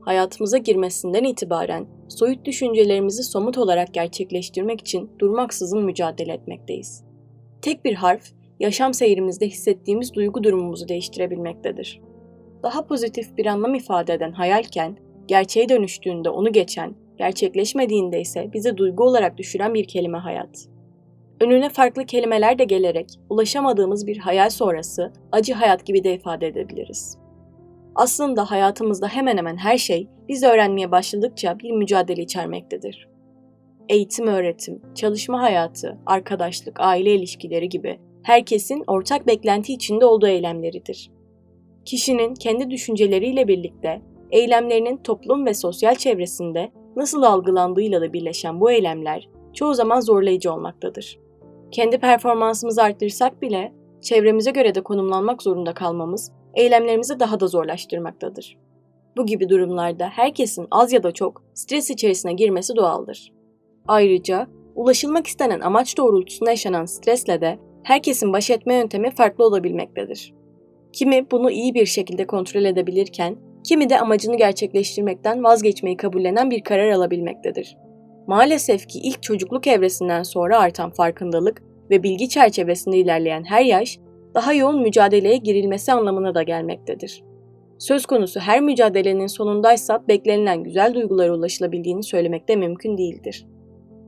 hayatımıza girmesinden itibaren soyut düşüncelerimizi somut olarak gerçekleştirmek için durmaksızın mücadele etmekteyiz. Tek bir harf, yaşam seyrimizde hissettiğimiz duygu durumumuzu değiştirebilmektedir. Daha pozitif bir anlam ifade eden hayalken, gerçeğe dönüştüğünde onu geçen, gerçekleşmediğinde ise bizi duygu olarak düşüren bir kelime hayat. Önüne farklı kelimeler de gelerek ulaşamadığımız bir hayal sonrası acı hayat gibi de ifade edebiliriz. Aslında hayatımızda hemen hemen her şey biz öğrenmeye başladıkça bir mücadele içermektedir. Eğitim, öğretim, çalışma hayatı, arkadaşlık, aile ilişkileri gibi herkesin ortak beklenti içinde olduğu eylemleridir. Kişinin kendi düşünceleriyle birlikte eylemlerinin toplum ve sosyal çevresinde nasıl algılandığıyla da birleşen bu eylemler çoğu zaman zorlayıcı olmaktadır. Kendi performansımızı arttırsak bile çevremize göre de konumlanmak zorunda kalmamız eylemlerimizi daha da zorlaştırmaktadır. Bu gibi durumlarda herkesin az ya da çok stres içerisine girmesi doğaldır. Ayrıca ulaşılmak istenen amaç doğrultusunda yaşanan stresle de herkesin baş etme yöntemi farklı olabilmektedir. Kimi bunu iyi bir şekilde kontrol edebilirken, kimi de amacını gerçekleştirmekten vazgeçmeyi kabullenen bir karar alabilmektedir. Maalesef ki ilk çocukluk evresinden sonra artan farkındalık ve bilgi çerçevesinde ilerleyen her yaş, daha yoğun mücadeleye girilmesi anlamına da gelmektedir. Söz konusu her mücadelenin sonundaysa beklenilen güzel duygulara ulaşılabildiğini söylemek de mümkün değildir.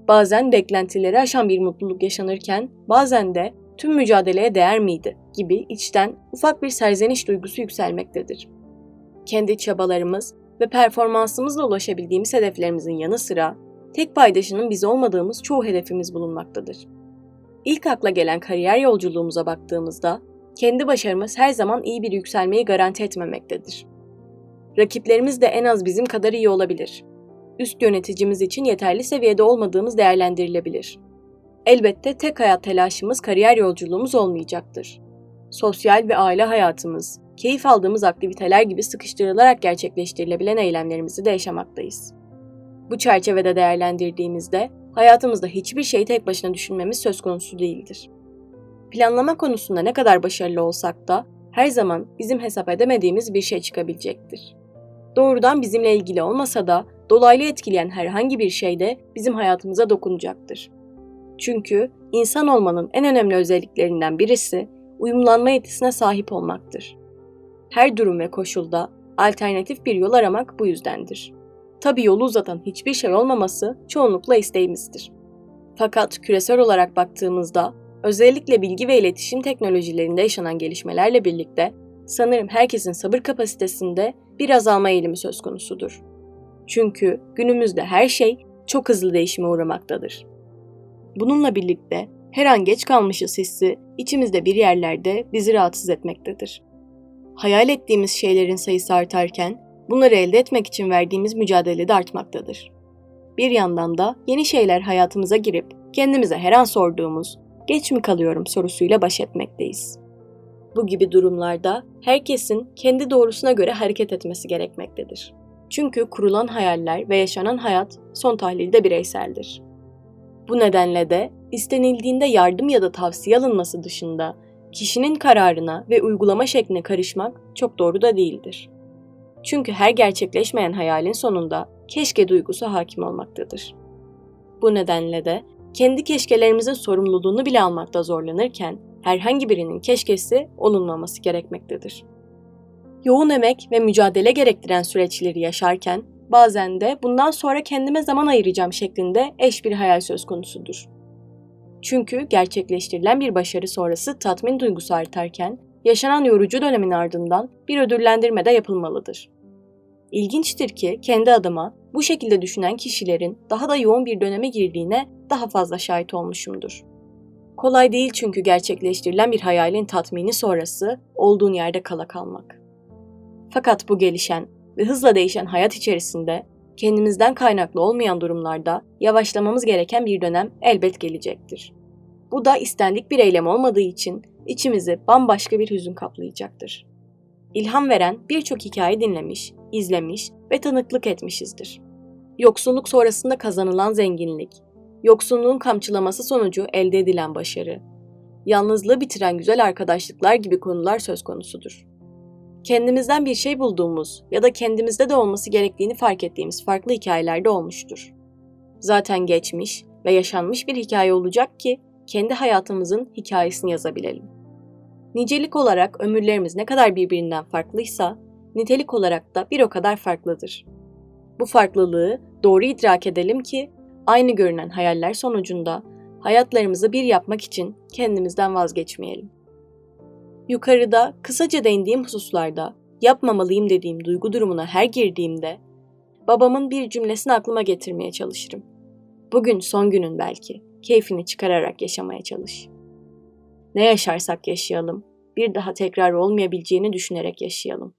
Bazen beklentileri aşan bir mutluluk yaşanırken, bazen de tüm mücadeleye değer miydi gibi içten ufak bir serzeniş duygusu yükselmektedir. Kendi çabalarımız ve performansımızla ulaşabildiğimiz hedeflerimizin yanı sıra tek paydaşının biz olmadığımız çoğu hedefimiz bulunmaktadır. İlk akla gelen kariyer yolculuğumuza baktığımızda kendi başarımız her zaman iyi bir yükselmeyi garanti etmemektedir. Rakiplerimiz de en az bizim kadar iyi olabilir. Üst yöneticimiz için yeterli seviyede olmadığımız değerlendirilebilir. Elbette tek hayat telaşımız kariyer yolculuğumuz olmayacaktır. Sosyal ve aile hayatımız, keyif aldığımız aktiviteler gibi sıkıştırılarak gerçekleştirilebilen eylemlerimizi de yaşamaktayız. Bu çerçevede değerlendirdiğimizde hayatımızda hiçbir şeyi tek başına düşünmemiz söz konusu değildir. Planlama konusunda ne kadar başarılı olsak da her zaman bizim hesap edemediğimiz bir şey çıkabilecektir. Doğrudan bizimle ilgili olmasa da dolaylı etkileyen herhangi bir şey de bizim hayatımıza dokunacaktır. Çünkü insan olmanın en önemli özelliklerinden birisi uyumlanma yetisine sahip olmaktır. Her durum ve koşulda alternatif bir yol aramak bu yüzdendir. Tabi yolu uzatan hiçbir şey olmaması çoğunlukla isteğimizdir. Fakat küresel olarak baktığımızda özellikle bilgi ve iletişim teknolojilerinde yaşanan gelişmelerle birlikte sanırım herkesin sabır kapasitesinde bir azalma eğilimi söz konusudur. Çünkü günümüzde her şey çok hızlı değişime uğramaktadır. Bununla birlikte her an geç kalmışız hissi içimizde bir yerlerde bizi rahatsız etmektedir. Hayal ettiğimiz şeylerin sayısı artarken bunları elde etmek için verdiğimiz mücadele de artmaktadır. Bir yandan da yeni şeyler hayatımıza girip kendimize her an sorduğumuz geç mi kalıyorum sorusuyla baş etmekteyiz. Bu gibi durumlarda herkesin kendi doğrusuna göre hareket etmesi gerekmektedir. Çünkü kurulan hayaller ve yaşanan hayat son tahlilde bireyseldir. Bu nedenle de istenildiğinde yardım ya da tavsiye alınması dışında kişinin kararına ve uygulama şekline karışmak çok doğru da değildir. Çünkü her gerçekleşmeyen hayalin sonunda keşke duygusu hakim olmaktadır. Bu nedenle de kendi keşkelerimizin sorumluluğunu bile almakta zorlanırken herhangi birinin keşkesi olunmaması gerekmektedir. Yoğun emek ve mücadele gerektiren süreçleri yaşarken bazen de bundan sonra kendime zaman ayıracağım şeklinde eş bir hayal söz konusudur. Çünkü gerçekleştirilen bir başarı sonrası tatmin duygusu artarken yaşanan yorucu dönemin ardından bir ödüllendirme de yapılmalıdır. İlginçtir ki kendi adıma bu şekilde düşünen kişilerin daha da yoğun bir döneme girdiğine daha fazla şahit olmuşumdur. Kolay değil çünkü gerçekleştirilen bir hayalin tatmini sonrası olduğun yerde kala kalmak. Fakat bu gelişen ve hızla değişen hayat içerisinde kendimizden kaynaklı olmayan durumlarda yavaşlamamız gereken bir dönem elbet gelecektir. Bu da istendik bir eylem olmadığı için içimizi bambaşka bir hüzün kaplayacaktır. İlham veren birçok hikaye dinlemiş, izlemiş ve tanıklık etmişizdir. Yoksulluk sonrasında kazanılan zenginlik, yoksunluğun kamçılaması sonucu elde edilen başarı, yalnızlığı bitiren güzel arkadaşlıklar gibi konular söz konusudur. kendimizden bir şey bulduğumuz ya da kendimizde de olması gerektiğini fark ettiğimiz farklı hikayelerde olmuştur. Zaten geçmiş ve yaşanmış bir hikaye olacak ki kendi hayatımızın hikayesini yazabilelim. Nicelik olarak ömürlerimiz ne kadar birbirinden farklıysa, nitelik olarak da bir o kadar farklıdır. Bu farklılığı doğru idrak edelim ki aynı görünen hayaller sonucunda hayatlarımızı bir yapmak için kendimizden vazgeçmeyelim. Yukarıda kısaca değindiğim hususlarda yapmamalıyım dediğim duygu durumuna her girdiğimde babamın bir cümlesini aklıma getirmeye çalışırım. Bugün son günün belki. Keyfini çıkararak yaşamaya çalış. Ne yaşarsak yaşayalım, bir daha tekrar olmayabileceğini düşünerek yaşayalım.